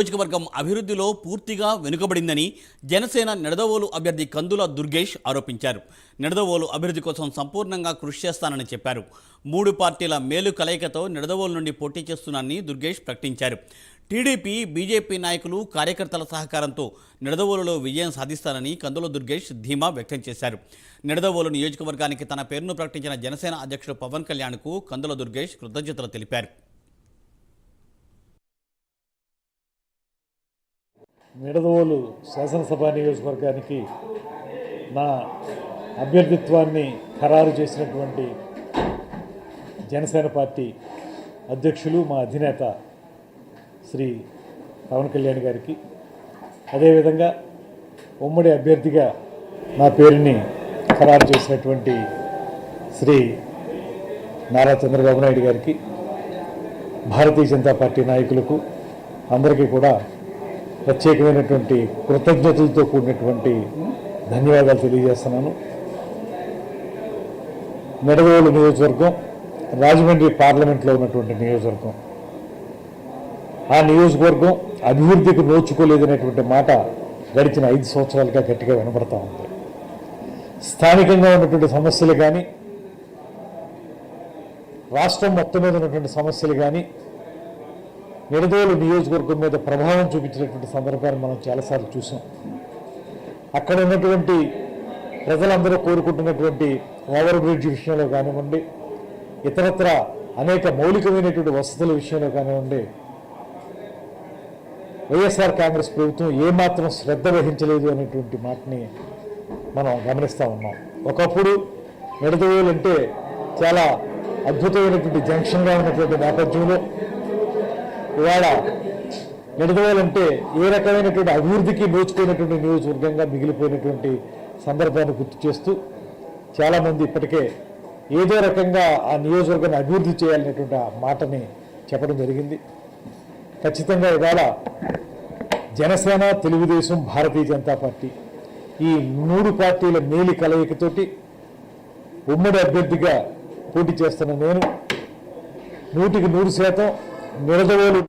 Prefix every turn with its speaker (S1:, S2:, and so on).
S1: నియోజకవర్గం అభివృద్ధిలో పూర్తిగా వెనుకబడిందని జనసేన నిడదవోలు అభ్యర్థి కందుల దుర్గేష్ ఆరోపించారు. నిడదవోలు అభివృద్ధి కోసం సంపూర్ణంగా కృషి చేస్తానని చెప్పారు. మూడు పార్టీల మేలు కలయికతో నిడదవోలు నుండి పోటీ చేస్తున్నానని దుర్గేష్ ప్రకటించారు. టీడీపీ బీజేపీ నాయకులు కార్యకర్తల సహకారంతో నిడదవోలులో విజయం సాధిస్తానని కందుల దుర్గేష్ ధీమా వ్యక్తం చేశారు. నిడదవోలు నియోజకవర్గానికి తన పేరును ప్రకటించిన జనసేన అధ్యక్షుడు పవన్ కళ్యాణ్కు కందుల దుర్గేష్ కృతజ్ఞతలు తెలిపారు.
S2: నిడదవోలు శాసనసభ నియోజకవర్గానికి నా అభ్యర్థిత్వాన్ని ఖరారు చేసినటువంటి జనసేన పార్టీ అధ్యక్షులు మా అధినేత శ్రీ పవన్ కళ్యాణ్ గారికి. అదేవిధంగా ఉమ్మడి అభ్యర్థిగా నా పేరుని ఖరారు చేసినటువంటి శ్రీ నారా చంద్రబాబు నాయుడు గారికి భారతీయ జనతా పార్టీ నాయకులకు అందరికీ కూడా ప్రత్యేకమైనటువంటి కృతజ్ఞతలతో కూడినటువంటి ధన్యవాదాలు తెలియజేస్తున్నాను. నిడదవోలు నియోజకవర్గం రాజమండ్రి పార్లమెంట్లో ఉన్నటువంటి నియోజకవర్గం. ఆ నియోజకవర్గం అభివృద్ధికి నోచుకోలేదనేటువంటి మాట గడిచిన ఐదు సంవత్సరాలుగా గట్టిగా వినపడతా ఉంది. స్థానికంగా ఉన్నటువంటి సమస్యలు కానీ రాష్ట్రం మొత్తం మీద ఉన్నటువంటి సమస్యలు కానీ నిడదోలు నియోజకవర్గం మీద ప్రభావం చూపించినటువంటి సందర్భాన్ని మనం చాలాసార్లు చూసాం. అక్కడ ఉన్నటువంటి ప్రజలందరూ కోరుకుంటున్నటువంటి ఓవర్ బ్రిడ్జ్ విషయంలో కానివ్వండి ఇతరత్ర అనేక మౌలికమైనటువంటి వసతుల విషయంలో కానివ్వండి వైఎస్ఆర్ కాంగ్రెస్ ప్రభుత్వం ఏమాత్రం శ్రద్ధ వహించలేదు అనేటువంటి మాటని మనం గమనిస్తూ ఉన్నాం. ఒకప్పుడు నిడదవోలు అంటే చాలా అద్భుతమైనటువంటి జంక్షన్గా ఉన్నటువంటి నేపథ్యంలో ఇవాళ నిడదవాలంటే ఏ రకమైనటువంటి అభివృద్ధికి నోచుకున్నటువంటి నియోజకవర్గంగా మిగిలిపోయినటువంటి సందర్భాన్ని గుర్తు చేస్తూ చాలామంది ఇప్పటికే ఏదో రకంగా ఆ నియోజకవర్గాన్ని అభివృద్ధి చేయాలనేటువంటి మాటని చెప్పడం జరిగింది. ఖచ్చితంగా ఇవాళ జనసేన తెలుగుదేశం భారతీయ జనతా పార్టీ ఈ మూడు పార్టీల మేలి కలయికతోటి ఉమ్మడి అభ్యర్థిగా పోటీ చేస్తున్న నేను. నూటికి నూరు శాతం నిరదవోలు